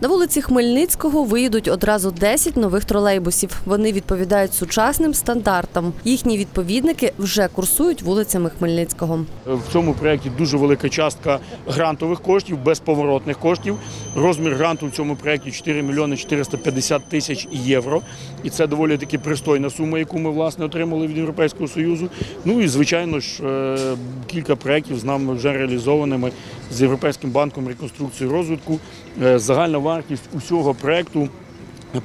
На вулиці Хмельницького виїдуть одразу 10 нових тролейбусів. Вони відповідають сучасним стандартам. Їхні відповідники вже курсують вулицями Хмельницького. В цьому проєкті дуже велика частка грантових коштів, безповоротних коштів. Розмір гранту в цьому проєкті 4 мільйони 450 тисяч євро. І це доволі таки пристойна сума, яку ми власне отримали від Європейського Союзу. Ну і звичайно ж е, кілька проєктів з нами вже реалізованими з Європейським банком реконструкції і розвитку. Е, Загальна вартість усього проєкту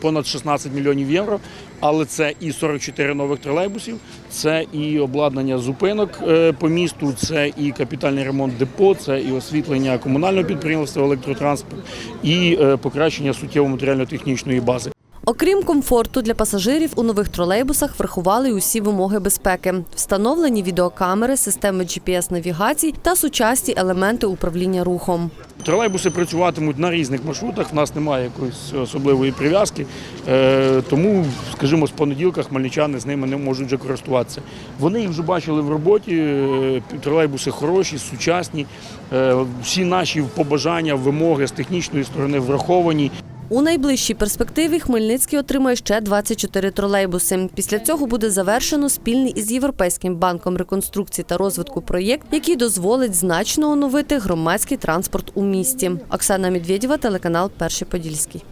понад 16 мільйонів євро. Але це і 44 нових тролейбусів, це і обладнання зупинок е, по місту, це і капітальний ремонт депо, це і освітлення комунального підприємства електротранспорт, і е, покращення суттєво матеріально-технічної бази. Окрім комфорту для пасажирів, у нових тролейбусах врахували усі вимоги безпеки. Встановлені відеокамери, системи GPS-навігацій та сучасні елементи управління рухом. Тролейбуси працюватимуть на різних маршрутах. в нас немає якоїсь особливої прив'язки, е, тому, скажімо, з понеділка хмельничани з ними не можуть вже користуватися. Вони їх вже бачили в роботі. е, Тролейбуси хороші, сучасні. е, Всі наші побажання, вимоги з технічної сторони враховані. У найближчій перспективі Хмельницький отримає ще 24 тролейбуси. Після цього буде завершено спільний із Європейським банком реконструкції та розвитку проєкт, який дозволить значно оновити громадський транспорт у місті. Оксана Медведєва, телеканал Перший Подільський.